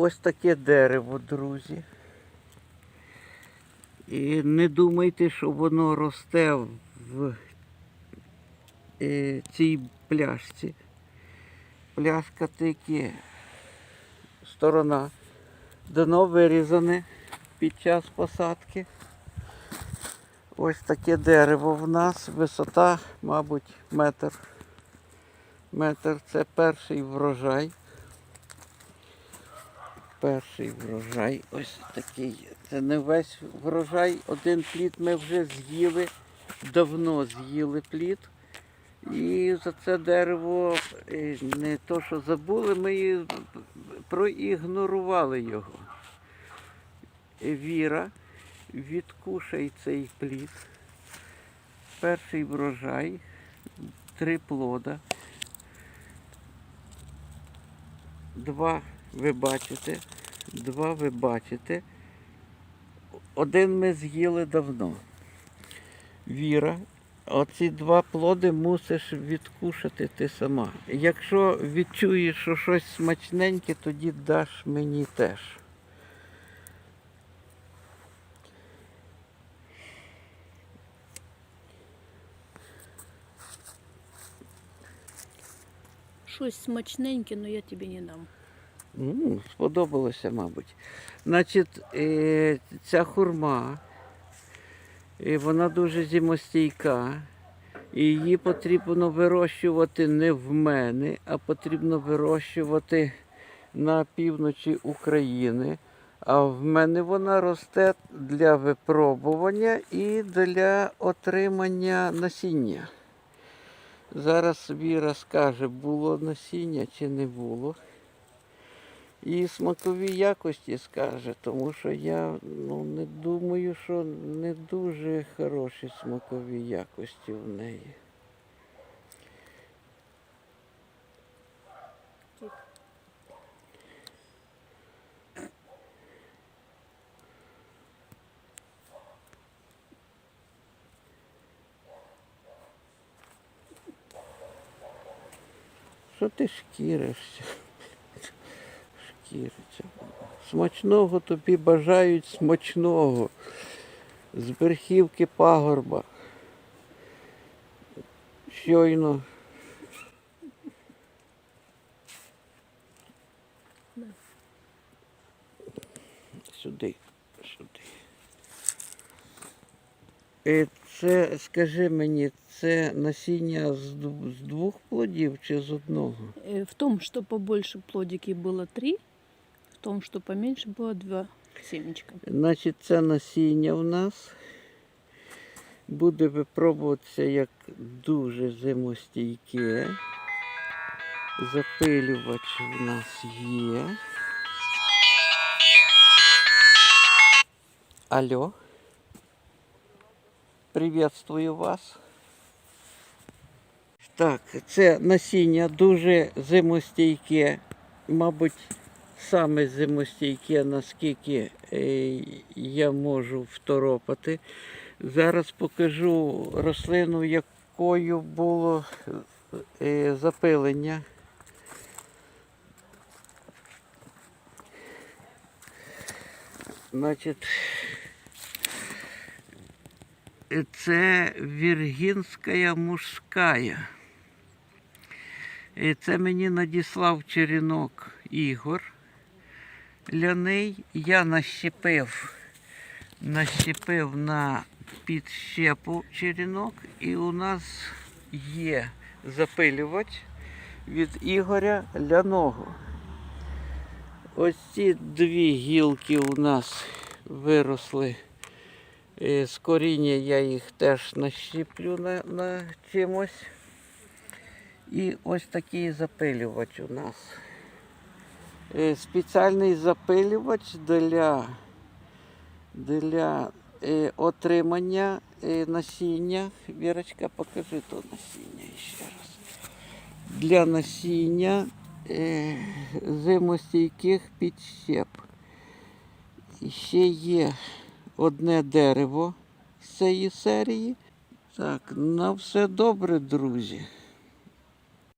ось таке дерево, друзі. І не думайте, що воно росте в е, цій пляшці. Пляшка тільки сторона. Дно вирізане під час посадки. Ось таке дерево в нас. Висота, мабуть, метр. Метр це перший врожай. Перший врожай ось такий. Це не весь врожай. Один плід ми вже з'їли. Давно з'їли плід. І за це дерево е, не то, що забули, ми проігнорували його. Віра, відкушай цей плід. Перший врожай, три плода. Два ви бачите, два ви бачите. Один ми з'їли давно. Віра, оці два плоди мусиш відкушати ти сама. Якщо відчуєш, що щось смачненьке, тоді даш мені теж. Щось смачненьке, але я тобі не дам. Ну, сподобалося, мабуть. Значить, е, ця хурма, е, вона дуже зимостійка. І її потрібно вирощувати не в мене, а потрібно вирощувати на півночі України. А в мене вона росте для випробування і для отримання насіння. Зараз Віра скаже, було насіння чи не було. І смакові якості скаже, тому що я ну, не думаю, що не дуже хороші смакові якості в неї. Що ти шкіришся? Шкіриться. Смачного тобі бажають смачного. З верхівки пагорба. Щойно. Сюди, сюди. Е, Це, скажи мені, це насіння з двох плодів чи з одного? Э, В том, что побольше плодики было три, том, что поменьше было два семечка. Значить, це насіння в нас буде випробуватися як дуже зимостійке. Запилювач в нас є. Алло. Приветствую вас. Так, це насіння дуже зимостійке, мабуть, саме зимостійке, наскільки е, я можу второпати. Зараз покажу рослину, якою було е, запилення. Значить, е, це віргінська мужська. І це мені надіслав черінок Ігор ляний. Я нащепив, нащепив на підщепу черінок, і у нас є запилювач від Ігоря ляного. Ось ці дві гілки у нас виросли. Е, З коріння я їх теж нащіплю на, на чимось. І ось такий запилювач у нас. Е, Спеціальний запилювач для, для е, отримання е, насіння. Вірочка, покажи то насіння ще раз. Для насіння зимостійких підщеп. Ще є одне дерево з цієї серії. Так, на все добре, друзі.